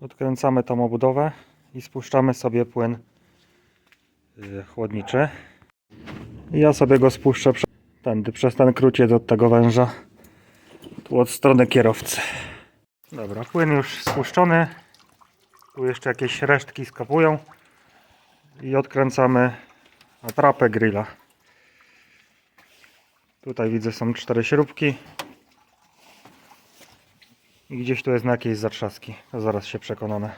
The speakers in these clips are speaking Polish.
Odkręcamy tą obudowę i spuszczamy sobie płyn y, chłodniczy. Ja sobie go spuszczę tędy, przez ten króciec od tego węża. Tu od strony kierowcy. Dobra, płyn już spuszczony. Tu jeszcze jakieś resztki skapują. I odkręcamy atrapę grilla. Tutaj widzę są cztery śrubki. I gdzieś tu jest na jakiejś zatrzaski. To zaraz się przekonamy.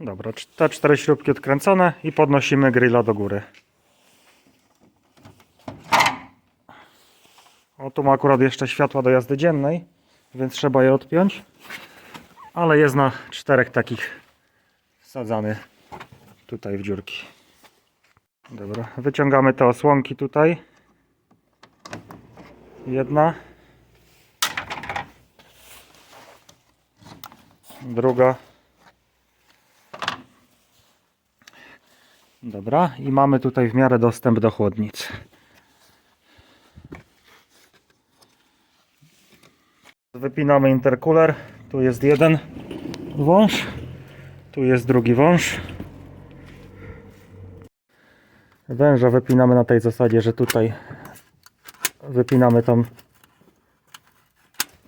Dobra, te cztery śrubki odkręcone i podnosimy grilla do góry. O, tu ma akurat jeszcze światła do jazdy dziennej, więc trzeba je odpiąć. Ale jest na czterech takich wsadzany tutaj w dziurki. Dobra, wyciągamy te osłonki tutaj. Jedna. Druga. Dobra, i mamy tutaj w miarę dostęp do chłodnic. Wypinamy intercooler. Tu jest jeden wąż. Tu jest drugi wąż. Węża wypinamy na tej zasadzie, że tutaj wypinamy tą,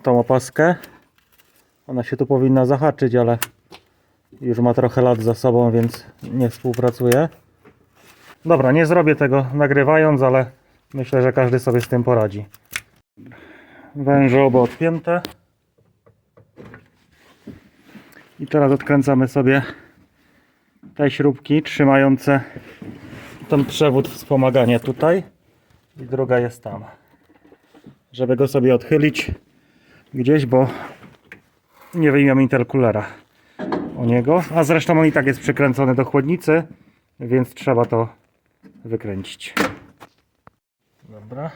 tą opaskę. Ona się tu powinna zahaczyć, ale już ma trochę lat za sobą, więc nie współpracuje. Dobra, nie zrobię tego nagrywając, ale myślę, że każdy sobie z tym poradzi. Węże oba odpięte. I teraz odkręcamy sobie te śrubki trzymające ten przewód wspomagania tutaj i druga jest tam. Żeby go sobie odchylić gdzieś, bo nie wyjmiemy interkulera o niego. A zresztą on i tak jest przykręcony do chłodnicy, więc trzeba to wykręcić. Dobra.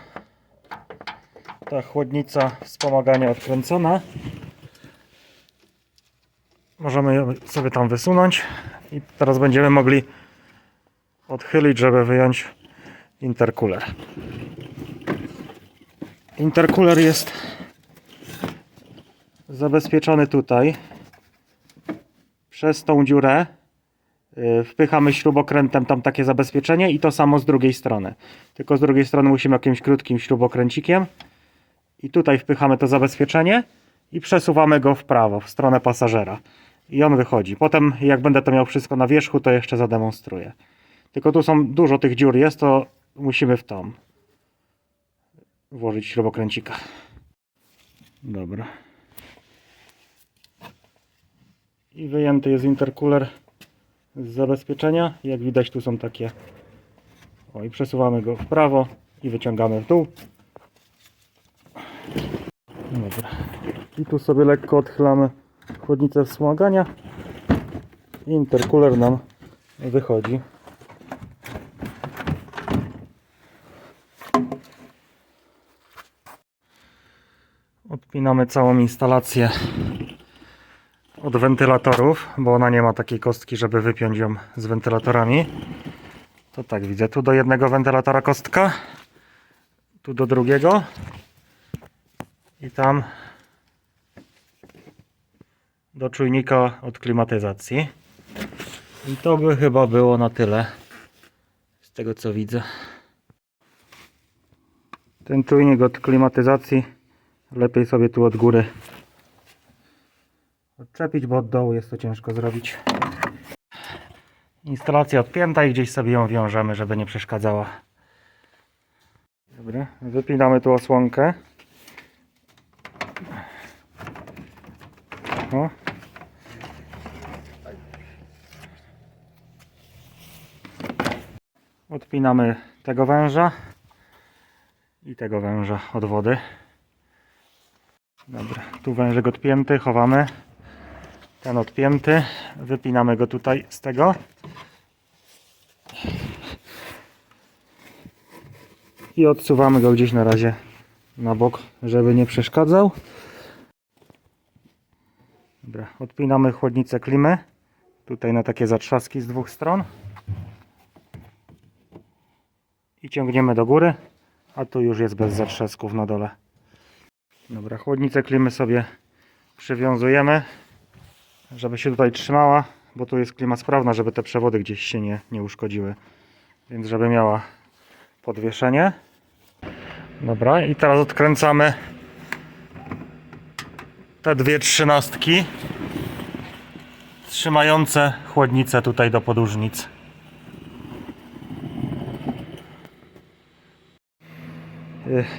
Ta chłodnica wspomagania odkręcona. Możemy ją sobie tam wysunąć i teraz będziemy mogli odchylić, żeby wyjąć intercooler. Intercooler jest zabezpieczony tutaj przez tą dziurę. Yy, Wpychamy śrubokrętem tam takie zabezpieczenie i to samo z drugiej strony. Tylko z drugiej strony musimy jakimś krótkim śrubokręcikiem i tutaj wpychamy to zabezpieczenie i przesuwamy go w prawo, w stronę pasażera. I on wychodzi. Potem jak będę to miał wszystko na wierzchu, to jeszcze zademonstruję. Tylko tu są dużo tych dziur jest, to musimy w tą włożyć śrubokręcika. Dobra. I wyjęty jest intercooler z zabezpieczenia. Jak widać tu są takie o i przesuwamy go w prawo i wyciągamy w dół. Dobra. I tu sobie lekko odchylamy chłodnicę wspomagania. I intercooler nam wychodzi. Odpinamy całą instalację od wentylatorów, bo ona nie ma takiej kostki, żeby wypiąć ją z wentylatorami. To tak widzę, tu do jednego wentylatora kostka, tu do drugiego i tam do czujnika od klimatyzacji. I to by chyba było na tyle z tego co widzę. Ten czujnik od klimatyzacji lepiej sobie tu od góry odczepić, bo od dołu jest to ciężko zrobić. Instalacja odpięta i gdzieś sobie ją wiążemy, żeby nie przeszkadzała. Dobra, wypinamy tu osłonkę. O. Odpinamy tego węża i tego węża od wody. Dobra, tu wężyk odpięty, chowamy. Ten odpięty, wypinamy go tutaj z tego. I odsuwamy go gdzieś na razie na bok, żeby nie przeszkadzał. Dobra, odpinamy chłodnicę klimy. Tutaj na takie zatrzaski z dwóch stron. I ciągniemy do góry, a tu już jest bez zatrzasków na dole. Dobra, chłodnicę klimy sobie przywiązujemy żeby się tutaj trzymała, bo tu jest klima sprawna, żeby te przewody gdzieś się nie, nie uszkodziły. Więc żeby miała podwieszenie. Dobra, i teraz odkręcamy te dwie trzynastki trzymające chłodnicę tutaj do podłużnic.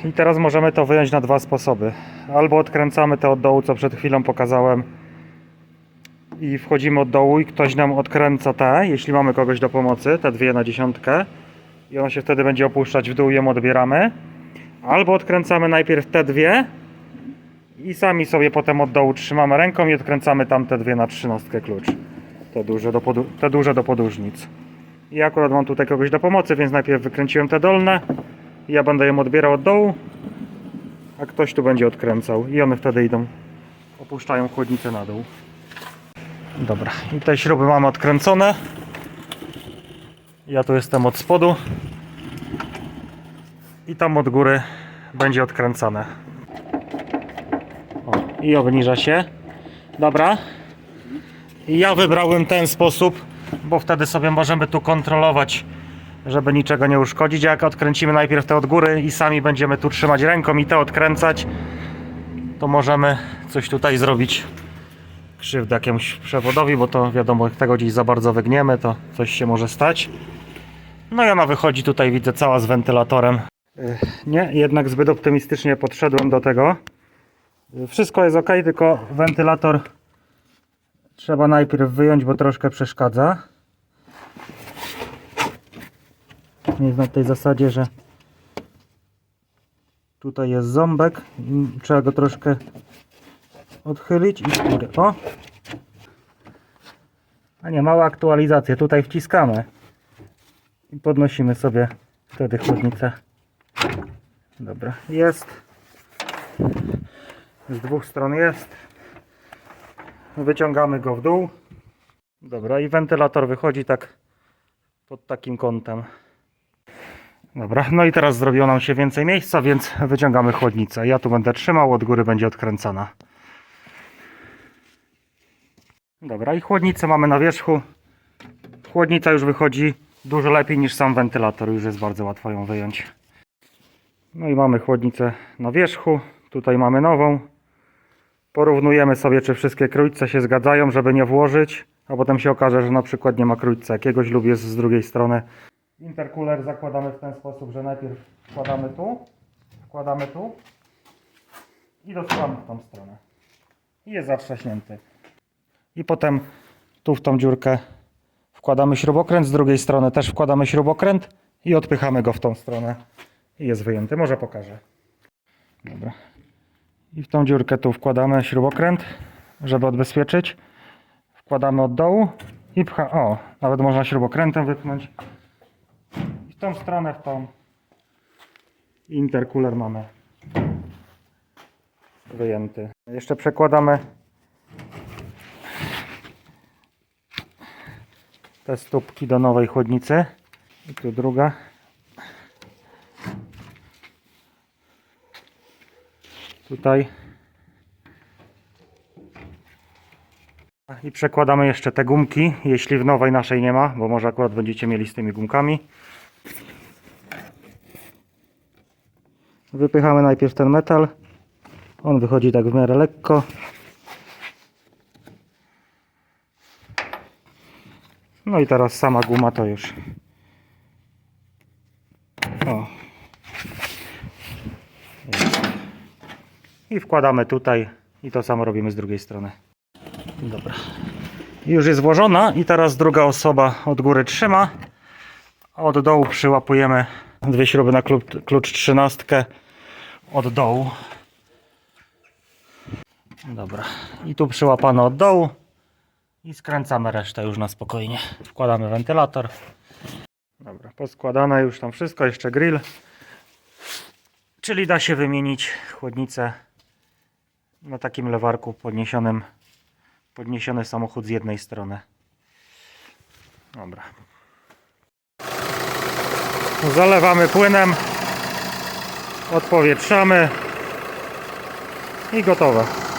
I teraz możemy to wyjąć na dwa sposoby. Albo odkręcamy te od dołu, co przed chwilą pokazałem i wchodzimy od dołu i ktoś nam odkręca te, jeśli mamy kogoś do pomocy, te dwie na dziesiątkę i on się wtedy będzie opuszczać w dół i ją odbieramy. Albo odkręcamy najpierw te dwie i sami sobie potem od dołu trzymamy ręką i odkręcamy tamte dwie na trzynastkę klucz. Te duże do, te duże do podłużnic. I akurat mam tutaj kogoś do pomocy, więc najpierw wykręciłem te dolne. Ja będę ją odbierał od dołu, a ktoś tu będzie odkręcał. I one wtedy idą, opuszczają chłodnicę na dół. Dobra, i te śruby mamy odkręcone. Ja tu jestem od spodu. I tam od góry będzie odkręcane. O, i obniża się. Dobra. I ja wybrałem ten sposób, bo wtedy sobie możemy tu kontrolować, żeby niczego nie uszkodzić. Jak odkręcimy najpierw te od góry i sami będziemy tu trzymać ręką i te odkręcać, to możemy coś tutaj zrobić krzywdę jakiemuś przewodowi, bo to wiadomo, jak tego gdzieś za bardzo wygniemy, to coś się może stać. No i ona wychodzi tutaj, widzę, cała z wentylatorem. Yy, Nie, jednak zbyt optymistycznie podszedłem do tego. Yy, Wszystko jest ok, tylko wentylator trzeba najpierw wyjąć, bo troszkę przeszkadza. Jest na tej zasadzie, że tutaj jest ząbek i trzeba go troszkę odchylić i w górę. O! A nie, mała aktualizacja. Tutaj wciskamy i podnosimy sobie wtedy chłodnicę. Dobra, jest. Z dwóch stron jest. Wyciągamy go w dół. Dobra, i wentylator wychodzi tak pod takim kątem. Dobra, no i teraz zrobiło nam się więcej miejsca, więc wyciągamy chłodnicę. Ja tu będę trzymał, od góry będzie odkręcana. Dobra, i chłodnicę mamy na wierzchu. Chłodnica już wychodzi dużo lepiej niż sam wentylator, już jest bardzo łatwo ją wyjąć. No i mamy chłodnicę na wierzchu. Tutaj mamy nową. Porównujemy sobie, czy wszystkie krójce się zgadzają, żeby nie włożyć, a potem się okaże, że na przykład nie ma krójca jakiegoś lub jest z drugiej strony. Intercooler zakładamy w ten sposób, że najpierw wkładamy tu, wkładamy tu i dosuwamy w tą stronę. I jest zatrzaśnięty. I potem tu w tą dziurkę wkładamy śrubokręt, z drugiej strony też wkładamy śrubokręt i odpychamy go w tą stronę. I jest wyjęty. Może pokażę. Dobra. I w tą dziurkę tu wkładamy śrubokręt, żeby odbezpieczyć. Wkładamy od dołu i pcha. O, nawet można śrubokrętem wypchnąć. I w tą stronę, w tą. I intercooler mamy wyjęty. Jeszcze przekładamy te stópki do nowej chłodnicy. I tu druga. Tutaj. I przekładamy jeszcze te gumki, jeśli w nowej naszej nie ma, bo może akurat będziecie mieli z tymi gumkami. Wypychamy najpierw ten metal. On wychodzi tak w miarę lekko. No i teraz sama guma to już. O. I wkładamy tutaj i to samo robimy z drugiej strony. Dobra. Już jest włożona i teraz druga osoba od góry trzyma. Od dołu przyłapujemy dwie śruby na klucz trzynastkę od dołu. Dobra. I tu przyłapano od dołu. I skręcamy resztę już na spokojnie. Wkładamy wentylator. Dobra, poskładane już tam wszystko, jeszcze grill. Czyli da się wymienić chłodnicę na takim lewarku podniesionym. Podniesiony samochód z jednej strony. Dobra. Zalewamy płynem. Odpowietrzamy. I gotowe.